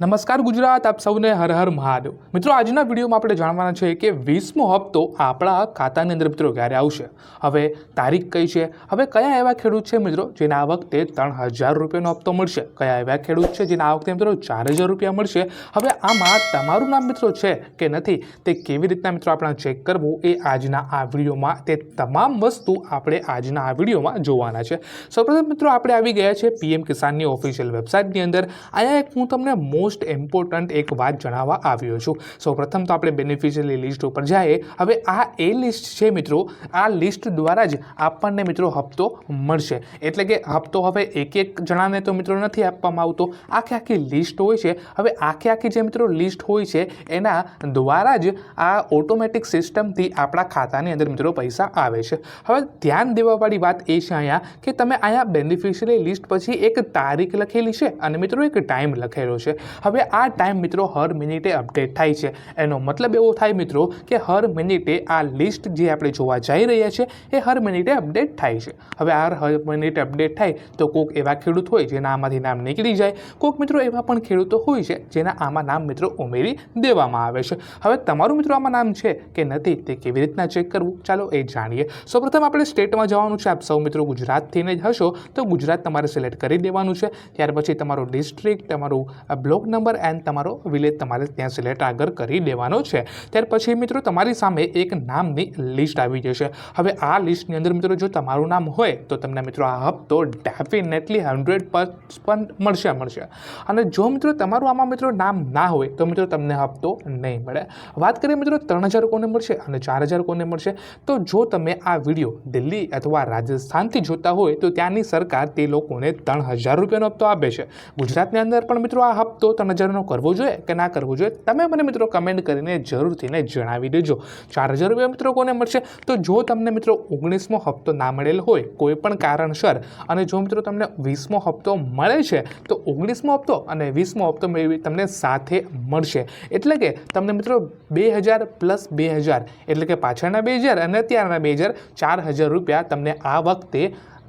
નમસ્કાર ગુજરાત, આપ સૌને હર હર મહાદેવ. મિત્રો, આજના વિડીયોમાં આપણે જાણવાના છે કે વીસમો હપ્તો આપણા ખાતાની અંદર મિત્રો ક્યારે આવશે? હવે તારીખ કઈ છે? હવે કયા એવા ખેડૂત છે મિત્રો જેને આ વખતે ત્રણ હજાર રૂપિયાનો હપ્તો મળશે? કયા એવા ખેડૂત છે જેને આ વખતે મિત્રો ચાર હજાર રૂપિયા મળશે? હવે આમાં તમારું નામ મિત્રો છે કે નથી તે કેવી રીતના મિત્રો આપણે ચેક કરવું એ આજના આ વિડીયોમાં તે તમામ વસ્તુ આપણે આજના આ વિડીયોમાં જોવાના છે. સૌપ્રથમ મિત્રો આપણે આવી ગયા છે પીએમ કિસાનની ઓફિશિયલ વેબસાઇટની અંદર. અહીંયા એક હું તમને મોસ્ટ ઇમ્પોર્ટન્ટ એક વાત જણાવવા આવ્યો છું. સૌપ્રથમ તો આપણે બેનિફિશિયરી લિસ્ટ ઉપર જઈએ. હવે આ એ લિસ્ટ છે મિત્રો, આ લિસ્ટ દ્વારા જ આપણને મિત્રો હપ્તો મળશે. એટલે કે હપ્તો હવે એક એક જણાને તો મિત્રો નથી આપવામાં આવતો. આખી આખી લિસ્ટ હોય છે. હવે આખી આખી જે મિત્રો લિસ્ટ હોય છે, એના દ્વારા જ આ ઓટોમેટિક સિસ્ટમથી આપણા ખાતાની અંદર મિત્રો પૈસા આવે છે. હવે ધ્યાન દેવાવાળી વાત એ છે અહીંયા, કે તમે અહીંયા બેનિફિશિયરી લિસ્ટ પછી એક તારીખ લખેલી છે અને મિત્રો એક ટાઈમ લખેલો છે. હવે આ ટાઈમ મિત્રો હર મિનિટે અપડેટ થાય છે. એનો મતલબ એવો થાય મિત્રો કે હર મિનિટે આ લિસ્ટ જે આપણે જોવા જઈ રહ્યા છે, એ હર મિનિટે અપડેટ થાય છે. હવે આ હર મિનિટે અપડેટ થાય તો કોઈક એવા ખેડૂત હોય જેના આમાંથી નામ નીકળી જાય. કોઈક મિત્રો એવા પણ ખેડૂતો હોય છે જેના આમાં નામ મિત્રો ઉમેરી દેવામાં આવે છે. હવે તમારું મિત્રો આમાં નામ છે કે નથી તે કેવી રીતના ચેક કરવું? ચાલો એ જાણીએ. સૌપ્રથમ આપણે સ્ટેટમાં જવાનું છે. આપ સૌ મિત્રો ગુજરાતથીને જ હશો તો ગુજરાત તમારે સિલેક્ટ કરી દેવાનું છે. ત્યાર પછી તમારું ડિસ્ટ્રિક્ટ તમારું બ્લોક નંબર એન્ડ તમારો વિલેજ તમારે ત્યાં સિલેક્ટ આગળ કરી દેવાનો છે. ત્યાર પછી મિત્રો તમારી સામે એક નામની લિસ્ટ આવી જશે. હવે આ લિસ્ટની અંદર મિત્રો જો તમારું નામ હોય તો તમને મિત્રો આ હપ્તો ડેફિનેટલી હંડ્રેડ પણ મળશે મળશે. અને જો મિત્રો તમારું આમાં મિત્રો નામ ના હોય તો મિત્રો તમને હપ્તો નહીં મળે. વાત કરીએ મિત્રો ત્રણ હજાર કોને મળશે અને ચાર હજાર કોને મળશે? તો જો તમે આ વીડિયો દિલ્હી અથવા રાજસ્થાનથી જોતા હોય તો ત્યાંની સરકાર તે લોકોને ત્રણ હજાર રૂપિયાનો હપ્તો આપે છે. ગુજરાતની અંદર પણ મિત્રો આ હપ્તો ત્રણ નજરનો કરવો જોઈએ કે ના કરવો જોઈએ, તમે મને મિત્રો કમેન્ટ કરીને જરૂરથી જણાવી દેજો. ચાર હજાર રૂપિયા મિત્રો કોને મળશે? તો જો તમને મિત્રો ઓગણીસમો હપ્તો ના મળેલ હોય, કોઈ પણ કારણસર, અને જો મિત્રો તમને વીસમો હપ્તો મળે છે, તો ઓગણીસમો હપ્તો અને વીસમો હપ્તો મેળવી તમને સાથે મળશે. એટલે કે તમને મિત્રો બે હજાર પ્લસ બે હજાર, એટલે કે પાછળના બે હજાર અને અત્યારના બે હજાર, ચાર હજાર રૂપિયા તમને આ વખતે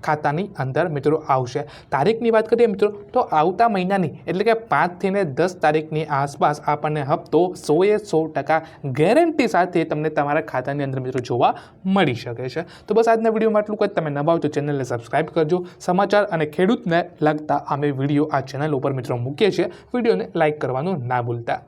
ખાતાની અંદર મિત્રો આવશે. તારીખની વાત કરીએ મિત્રો, તો આવતા મહિનાની, એટલે કે પાંચથી ને દસ તારીખની આસપાસ આપણને હપ્તો સોએ સો ટકા ગેરંટી સાથે તમને તમારા ખાતાની અંદર મિત્રો જોવા મળી શકે છે. તો બસ આજના વિડીયોમાં આટલું કંઈ તમે નવા તો ચેનલને સબસ્ક્રાઇબ કરજો. સમાચાર અને ખેડૂતને લગતા અમે વીડિયો આ ચેનલ ઉપર મિત્રો મૂકીએ છીએ. વિડીયોને લાઇક કરવાનું ના ભૂલતા.